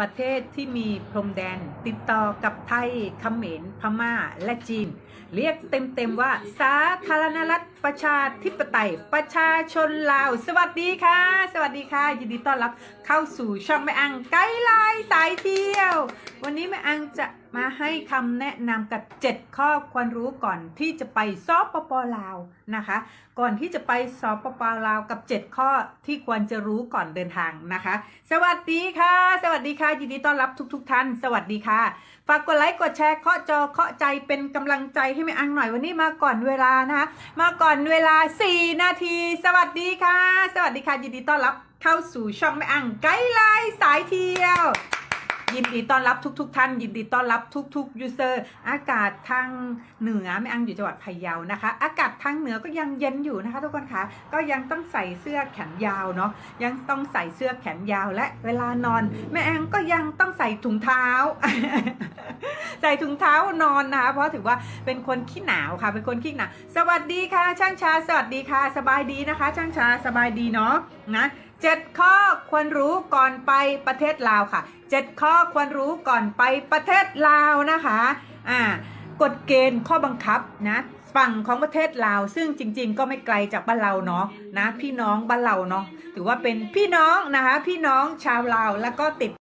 ประเทศที่มีพรมแดน ติดต่อกับไทยเขมรพม่าและจีน เรียกเต็มๆว่าสาธารณรัฐประชาธิปไตย ประชาชนลาว สวัสดีค่ะ สวัสดีค่ะ ยินดีต้อนรับเข้าสู่ช่องแม่อังไกด์ไลน์สายเที่ยว วันนี้แม่อังจะมาให้คำแนะนำกับ 7 ข้อควรรู้ก่อนที่จะไปซอปปลาวนะคะ ก่อนที่จะไปสปปลาวกับ 7 ข้อที่ควรจะรู้ก่อนเดินทางนะคะ สวัสดีค่ะ สวัสดีค่ะ ยินดีต้อนรับทุกๆท่าน สวัสดีค่ะ ฝากกดไลค์กดแชร์เคาะจอเคาะใจเป็นกำลังใจให้แม่อังหน่อยวันนี้มาก่อนเวลานะคะมาก่อนเวลา 4 นาที สวัสดีค่ะ สวัสดีค่ะ ยินดีต้อนรับเข้าสู่ช่องแม่อังไกด์ไลน์สายเที่ยว ยินดีต้อนรับทุกๆท่าน ยินดีต้อนรับทุกๆยูเซอร์อากาศทางเหนือแม่อังอยู่จังหวัดพะเยานะคะ อากาศทางเหนือก็ยังเย็นอยู่นะคะ ทุกคนคะก็ยังต้องใส่เสื้อแขนยาวเนาะยังต้องใส่เสื้อแขนยาวและเวลานอน แม่แองก็ยังต้องใส่ถุงเท้า ใส่ถุงเท้านอนนะคะเพราะถือว่าเป็นคนขี้หนาวค่ะ เป็นคนขี้หนาวสวัสดีค่ะ ช่างชา สวัสดีค่ะ สบายดีนะคะ ช่างชาสบายดีเนาะนะเจ็ดข้อควรรู้ก่อนไปประเทศลาวค่ะเจ็ดข้อควรรู้ก่อนไปประเทศลาวนะคะอ่ากฎเกณฑ์ข้อบังคับนะฝั่งของประเทศลาว ซึ่งจริง ๆ ก็ไม่ไกลจากบ้านเราเนาะนะ พี่น้องบ้านเราเนาะถือว่าเป็นพี่น้องนะคะ พี่น้องชาวลาวแล้วก็ติด